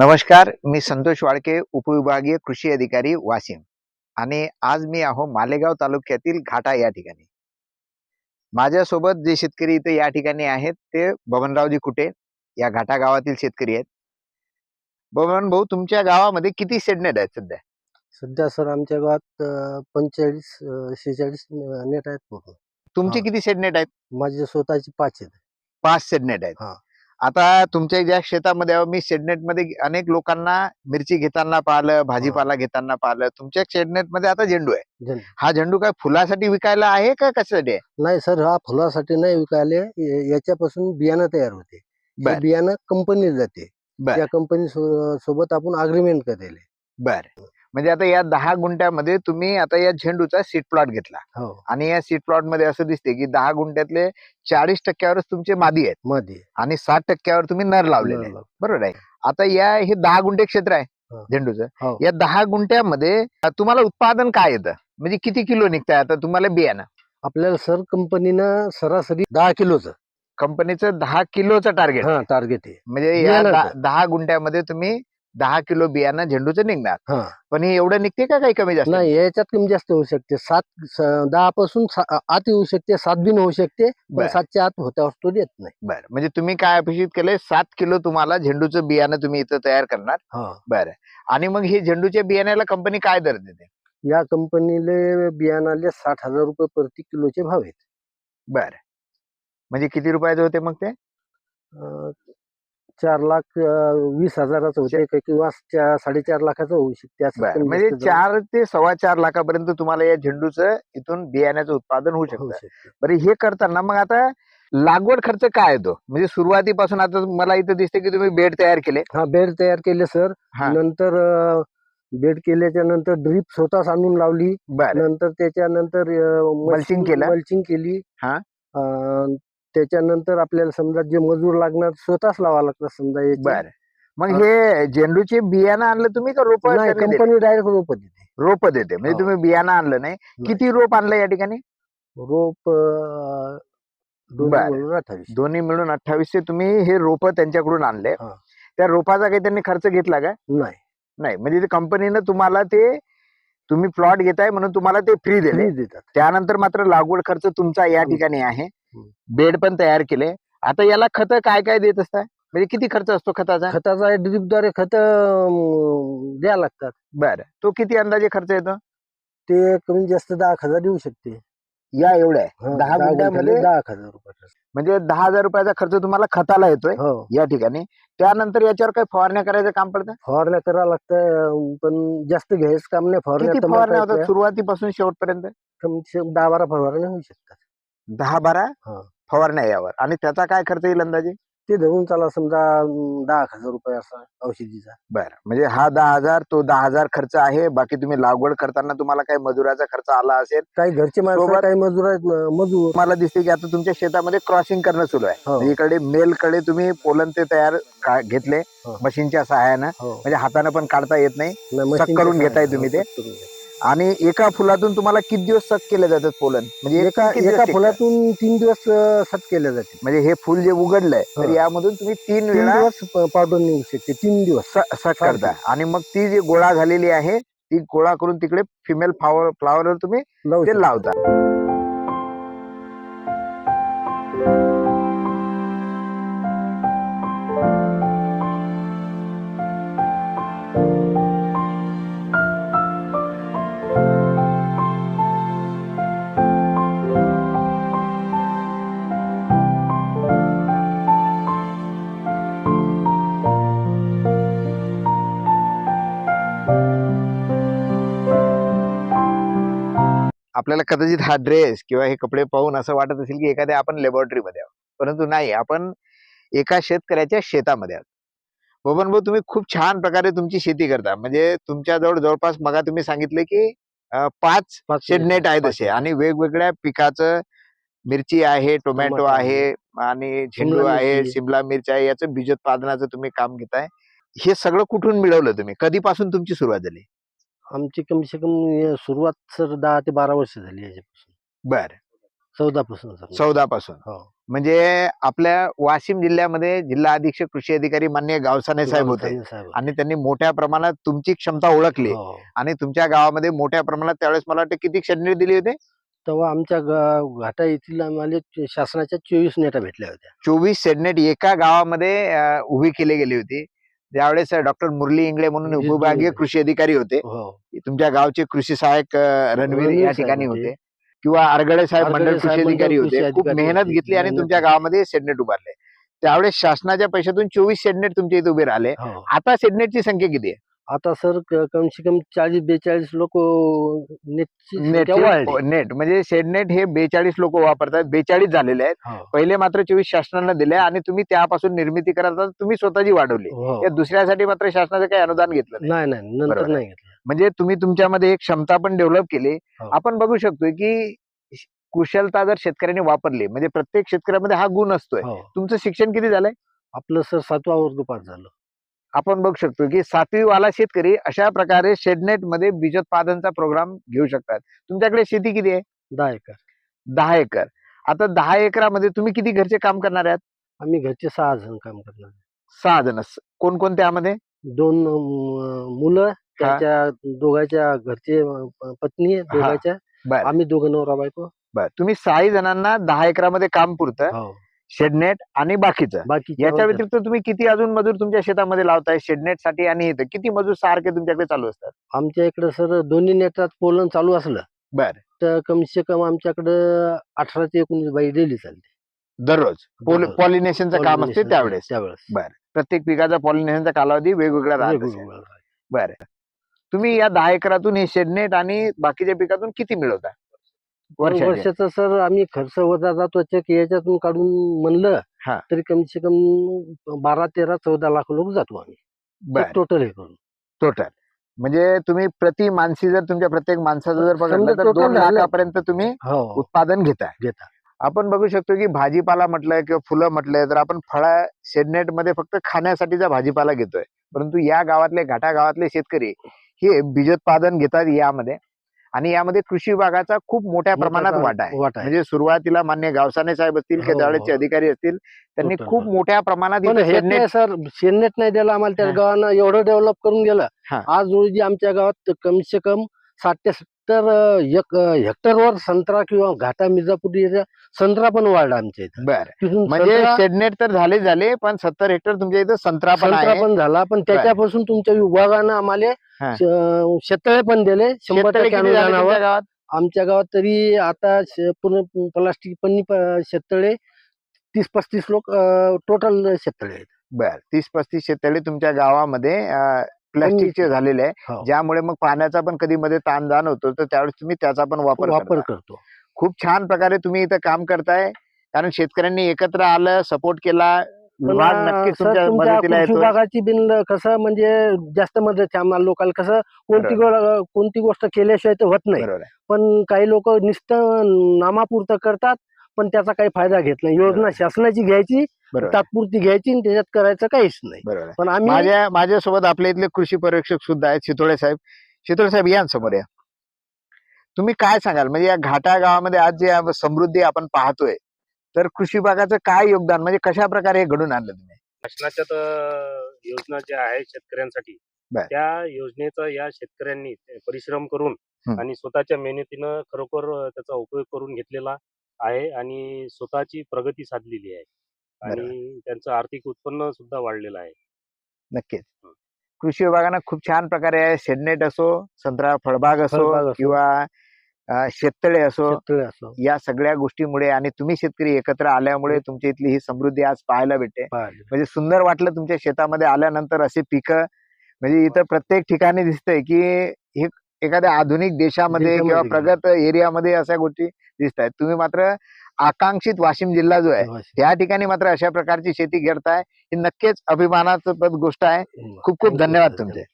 नमस्कार मी संतोष वाळके उपविभागीय कृषी अधिकारी वाशिम. आणि आज मी आहो मालेगाव तालुक्यातील घाटा या ठिकाणी. माझ्यासोबत जे शेतकरी इथे या ठिकाणी आहेत ते बबनरावजी कुटे या घाटा गावातील शेतकरी आहेत. बबन भाऊ तुमच्या गावामध्ये किती शेडनेट आहेत सध्या? सध्या सर आमच्या गावात पंचेचाळीस शेहेचाळीस नेट आहेत पूर्ण तुमची. किती शेडनेट आहेत? माझे स्वतःची पाच आहेत. पाच शेडनेट आहेत. हा. आता तुमच्या ज्या शेतामध्ये मी शेडनेटमध्ये अनेक लोकांना मिरची घेताना पाहिलं भाजीपाला घेताना पाहिलं. तुमच्या शेडनेटमध्ये आता झेंडू आहे. हा झेंडू काय फुलासाठी विकायला आहे का कशासाठी आहे? नाही सर हा फुलासाठी नाही विकायले याच्यापासून बियाणं तयार होते. बियाणं कंपनीला जाते. त्या कंपनी सोबत आपण अग्रीमेंट करेल. बर. म्हणजे आता या दहा गुंठ्यामध्ये तुम्ही आता या झेंडूचा सीट प्लॉट घेतला. हो. आणि या सीट प्लॉटमध्ये असं दिसते की दहा गुंठ्यातले चाळीस टक्क्यावरच तुमचे मादी आहेत. मध्ये आणि साठ टक्क्यावर तुम्ही नर लावलेले आहेत. बरोबर आहे? आता या हे दहा गुंठे क्षेत्र आहे हा. झेंडूचं. हो. या दहा गुंठ्यामध्ये तुम्हाला उत्पादन काय येतं? म्हणजे किती किलो निघतंय आता तुम्हाला बियाणं? आपल्याला सर कंपनीनं सरासरी दहा किलोचं. कंपनीचं दहा किलोचं टार्गेट टार्गेट आहे. म्हणजे या दहा गुंठ्यामध्ये तुम्ही दहा किलो बियाणं झेंडूचं निघणार. हा. पण हे एवढं निघते का काही कमी जास्त? नाही याच्यात कमी जास्त होऊ शकते. सात दहा पासून आत येऊ शकते सात बिन होऊ शकते पण बर. सातच्या आत होता असतो देत नाही. बरं म्हणजे तुम्ही काय अपेक्षित केलंय? सात किलो तुम्हाला झेंडूचं बियाणं तुम्ही इथं तयार करणार? हा. बरं. आणि मग हे झेंडूच्या बियाण्याला कंपनी काय दर देते? या कंपनीले बियाणाले साठ हजार रुपये प्रति किलोचे भाव आहेत. बरं. म्हणजे किती रुपयाचे होते मग ते? अं, चार लाख वीस हजाराचं होते किंवा साडेचार लाखाचं होऊ शकते. म्हणजे चार ते सव्वा चार लाखापर्यंत तुम्हाला या झेंडूचं इथून बियाण्याचं उत्पादन होऊ शकतं. बरं हे करताना मग आता लागवड खर्च काय येतो? म्हणजे सुरुवातीपासून आता मला इथं दिसते की तुम्ही बेड तयार केले. हा बेड तयार केले सर. नंतर बेड केल्याच्यानंतर ड्रीप स्वतःच आणून लावली. नंतर त्याच्यानंतर Mulching केलं? मल्चिंग केली. हा. त्याच्यानंतर आपल्याला समजा जे मजूर लागणार स्वतःच लावा लागतात समजा याचे. बरं मग हा. झेंडूचे बियाणं आणलं तुम्ही का रोप नाही कंपनी डायरेक्ट रोप देते रोप देते म्हणजे हो. तुम्ही बियाणं आणलं नाही किती रोप आणलं या ठिकाणी रोप अं, दोन्ही बरं. मिळून अठ्ठावीस दोन्ही मिळून अठ्ठावीसशे तुम्ही हे रोप त्यांच्याकडून आणले हा. त्या रोपाचा काही त्यांनी खर्च घेतला का नाही नाही म्हणजे कंपनीनं तुम्हाला ते तुम्ही प्लॉट घेताय म्हणून तुम्हाला ते फ्री दिले फ्री देतात त्यानंतर मात्र लागवड खर्च तुमचा या. ठिकाणी आहे. बेड पण तयार केले. आता याला खत काय काय देत असता म्हणजे किती खर्च असतो खताचा? खताचा ड्रीपद्वारे खत द्या लागतात. बरं. तो किती अंदाजे खर्च येतो? ते कमी जास्त दहा हजार येऊ शकते. या एवढ्या? दहा गुंठ्यामध्ये दहा हजार रुपये. म्हणजे दहा हजार रुपयाचा खर्च तुम्हाला खताला येतोय? हो. या ठिकाणी. त्यानंतर याच्यावर काही फवारण्या करायचं काम पडतं? फवारण्या करावं लागतं पण जास्त घ्यायचं काम नाही. फवारण्या फवारण्या होतात. सुरुवातीपासून शेवटपर्यंत? दहा बारा फवारण्या होऊ शकतात. दहा बारा हा. फवारण्या यावर आणि त्याचा काय खर्च येईल अंदाजे ते धरून चाला समजा अं, दहा एक हजार रुपये असा औषधीचा बरं म्हणजे हा दहा हजार तो दहा हजार खर्च आहे बाकी तुम्ही लागवड करताना तुम्हाला काही मजुराचा खर्च आला असेल काही घरचे माणसं सोबत- काही मजूर आहेत मजूर मला दिसते की आता तुमच्या शेतामध्ये क्रॉसिंग करणं सुरू आहे हो. म्हणजे इकडे मेल कडे तुम्ही पोलन ते तयार का- घेतले हो. मशीनच्या सहाय्यानं हो म्हणजे हाताने पण काढता येत नाही नाही, मशीनचं करून काय घेताय तुम्ही ते? करून. आणि एका फुलातून तुम्हाला किती दिवस सक केले जातात पोलन म्हणजे एक एका दिवस? फुलातून तीन दिवस अं, सट केले जाते म्हणजे हे फुल जे उघडलंय तर हो. यामधून तुम्ही तीन तीन वेळा दिवस पावडर निघू शकते तीन दिवस स- सट करता आणि मग ती जी गोळा झालेली आहे ती गोळा करून तिकडे फिमेल फ्लावर फ्लावरवर तुम्ही लावू ते शकतो. लावता आपल्याला कदाचित हा ड्रेस किंवा हे कपडे पाहून असं वाटत असेल की एखाद्या आपण लॅबोरेटरीमध्ये आहोत. परंतु नाही आपण एका शेतकऱ्याच्या शेतामध्ये आहोत. बबन भाऊ तुम्ही खूप छान प्रकारे तुमची शेती करता. म्हणजे तुमच्याजवळ जवळपास मगा तुम्ही सांगितले की पाच पाच शेडनेट आहेत असे आणि वेगवेगळ्या पिकाचं मिरची आहे टोमॅटो आहे आणि झेंडू आहे. शिमला मिरची आहे याचं बीजोत्पादनाचं तुम्ही काम घेताय. हे सगळं कुठून मिळवलं तुम्ही? कधीपासून तुमची सुरुवात झाली? आमची कमी से कमी सुरुवात सर दहा ते बारा वर्ष झाली याच्यापासून बर चौदा पासून. चौदा पासून हो. म्हणजे आपल्या वाशिम जिल्ह्यामध्ये जिल्हा अधीक्षक कृषी अधिकारी मान्य गावसाने साहेब होते साहेब. आणि त्यांनी मोठ्या प्रमाणात तुमची क्षमता ओळखली हो. आणि तुमच्या गावामध्ये मोठ्या प्रमाणात त्यावेळेस मला वाटतं किती शेडनेट दिली होती तेव्हा आमच्या गा- घाटा येथील आम्हाला च- शासनाच्या चोवीस नेटा भेटल्या होत्या चोवीस शेडनेट एका गावामध्ये अं, उभी केली गेली होती त्यावेळेस डॉक्टर मुरली इंगळे म्हणून उपविभागीय. कृषी अधिकारी होते हो तुमच्या गावचे कृषी सहाय्यक रणवीर या ठिकाणी होते. किंवा आरगडे साहेब मंडळ कृषी अधिकारी होते खूप मेहनत. घेतली आणि तुमच्या. गावामध्ये शेडनेट उभारले त्यावेळेस शासनाच्या पैशातून चोवीस शेडनेट तुमच्या इथे उभे राहिले हो आता शेडनेटची संख्या किती आहे आता सर कमसे कम चाळीस बेचाळीस लोक. नेट नेट म्हणजे शेडनेट हे बेचाळीस लोक वापरतात बेचाळीस झालेले आहेत. हो. पहिले मात्र चोवीस शासनानं दिले आणि तुम्ही त्यापासून निर्मिती करत तुम्ही स्वतःची वाढवली. हो. या दुसऱ्यासाठी मात्र शासनाचं काही अनुदान घेतलं नाही. नाही नंतर. नाही घेतलं. म्हणजे तुम्ही तुमच्यामध्ये एक क्षमता पण डेव्हलप केली. हो. आपण बघू शकतोय की कुशलता जर शेतकऱ्यांनी वापरली म्हणजे प्रत्येक शेतकऱ्यामध्ये हा गुण असतोय. हो. तुमचं शिक्षण किती झालंय? आपलं सर सातवा वर्ग पास झालं. आपण बघू शकतो की सातवी वाला शेतकरी अशा प्रकारे शेडनेटमध्ये बीजोत्पादनचा प्रोग्राम घेऊ शकतात. तुमच्याकडे शेती किती आहे? दहा एकर. दहा एकर. आता दहा एकरामध्ये तुम्ही किती घरचे काम करणार आहात? आम्ही घरचे सहा जण काम करणार सहा जण. कोण त्यामध्ये दोन अं, मुलं त्यांच्या दोघांच्या घरचे अं, पत्नी आहे, दोघांच्या. बर. आम्ही दोघं नवरा बायको. बर. तुम्ही सहा जणांना दहा एकरामध्ये काम पुरतं. हो. शेडनेट आणि बाकीचं. बाकी याच्या व्यतिरिक्त तुम्ही किती अजून मजूर तुमच्या शेतामध्ये लावताय? शेडनेटसाठी आणि इथं किती मजूर सारखे तुमच्याकडे चालू असतात? आमच्या इकडे सर दोन्ही नेटात पोलन चालू असलं. बर. तर कमसे कम आमच्याकडं अठरा ते एकोणीस बाई डेली चालते. दररोज. दररोज. पॉलिनेशनचं काम असते Pollination त्यावेळेस. त्यावेळेस. बर. प्रत्येक पिकाचा पॉलिनेशनचा कालावधी वेगवेगळा राहत असेल. बर. तुम्ही या दहा एकरातून हे शेडनेट आणि बाकीच्या पिकातून किती मिळवता? वर्षाचे वर्षाचं सर आम्ही खर्च वजा जातो चेक याच्यातून काढून म्हणलं हा. तरी कमसे कम बारा तेरा चौदा लाख लोक जातो आम्ही. बर. टोटल हे करून. टोटल म्हणजे तुम्ही प्रति मानसी जर तुमच्या प्रत्येक माणसाचं जर बघितलं समजा तर total दोन झालं. लाखापर्यंत तुम्ही हो. उत्पादन घेताय. घेता. आपण बघू शकतो की भाजीपाला म्हटलं किंवा फुलं म्हटलं तर आपण फळ शेडनेटमध्ये फक्त खाण्यासाठीचा भाजीपाला घेतोय. परंतु या गावातले घाटा गावातले शेतकरी हे बीजोत्पादन घेतात यामध्ये. आणि यामध्ये कृषी विभागाचा खूप मोठ्या प्रमाणात वाटा आहे म्हणजे सुरुवातीला मान्य गावसाने साहेब असतील किंवा हो, हो. अधिकारी असतील त्यांनी खूप. मोठ्या प्रमाणात सर शेणनेट नाही दिलं आम्हाला त्या. गावानं एवढं डेव्हलप करून गेलं. आज रोजी आमच्या गावात कमसे कम साठ ते सत्तर एक हेक्टरवर संत्रा किंवा घाटा मिर्जापूर संत्रा पण वाढला आमच्या इथं. बर. म्हणजे शेडनेट तर झाले झाले पण सत्तर हेक्टर तुमच्या इथं संत्रा पण पण झाला पण त्याच्यापासून तुमच्या विभागानं आम्हाला. श- शेततळे पण दिले शंभर आमच्या गावात तरी आता पूर्ण प्लास्टिक पन्नी प- शेततळे तीस पस्तीस लोक टोटल शेततळे आहेत. बर तीस पस्तीस शेततळे तुमच्या गावामध्ये प्लास्टिकचे झालेले आहे हो. ज्यामुळे मग पाण्याचा पण कधी मध्ये ताण जाण होतो तर त्यावेळेस तुम्ही त्याचा पण वापर वापर करता. करतो खूप छान प्रकारे तुम्ही इथं काम करताय कारण शेतकऱ्यांनी एकत्र आलं सपोर्ट केला पण, विभाग अं, नक्कीच सर, तुमच्या तुमच्या मदतीला कृषी येतो विभागाची बिन कसं म्हणजे जास्त मदत आहे आम्हाला लोकांना कसं कोणती गो- कोणती गोष्ट केल्याशिवाय तर होत नाही बरोबर आहे. पण काही लोक नुसतं नामापुरतं करतात पण त्याचा काही फायदा घेत नाही योजना. शासनाची घ्यायची. तात्पुरती घ्यायची आणि त्याच्यात करायचं काहीच नाही. पण आम्ही माझ्या माझ्यासोबत आपल्या इथले कृषी पर्यवेक्षक सुद्धा आहेत शितोळे साहेब शितोळे साहेब या ना समोर या तुम्ही काय सांगाल म्हणजे या घाटा गावामध्ये आज जे समृद्धी आपण पाहतोय तर कृषी विभागाचं काय योगदान म्हणजे कशा प्रकारे हे घडून आणलं तुम्ही शासनाच्या तर योजना ज्या आहेत शेतकऱ्यांसाठी. त्या योजनेचा या शेतकऱ्यांनी परिश्रम करून. आणि स्वतःच्या मेहनतीनं खरोखर त्याचा उपयोग करून घेतलेला आहे आणि स्वतःची प्रगती साधलेली आहे आणि त्यांचं आर्थिक उत्पन्न सुद्धा वाढलेलं आहे. नक्कीच. कृषी विभागानं खूप छान प्रकारे शेडनेट असो संत्रा फळबाग असो फळबाग असो. किंवा अं, शेततळे असो शेततळे असो. या सगळ्या गोष्टीमुळे आणि तुम्ही शेतकरी एकत्र आल्यामुळे तुमच्या इथली ही समृद्धी आज पाहायला भेटते. म्हणजे सुंदर वाटलं तुमच्या शेतामध्ये आल्यानंतर असे पिकं म्हणजे इथं प्रत्येक ठिकाणी दिसतंय की हे एखाद्या आधुनिक देशामध्ये किंवा देशामध्ये प्रगत एरियामध्ये अशा गोष्टी दिसत आहेत तुम्ही मात्र आकांक्षित वाशिम जिल्हा जो आहे. त्या ठिकाणी मात्र अशा प्रकारची शेती करताय ही नक्कीच अभिमानास्पद गोष्ट आहे. खूप खूप Thank you, धन्यवाद. तुमचे.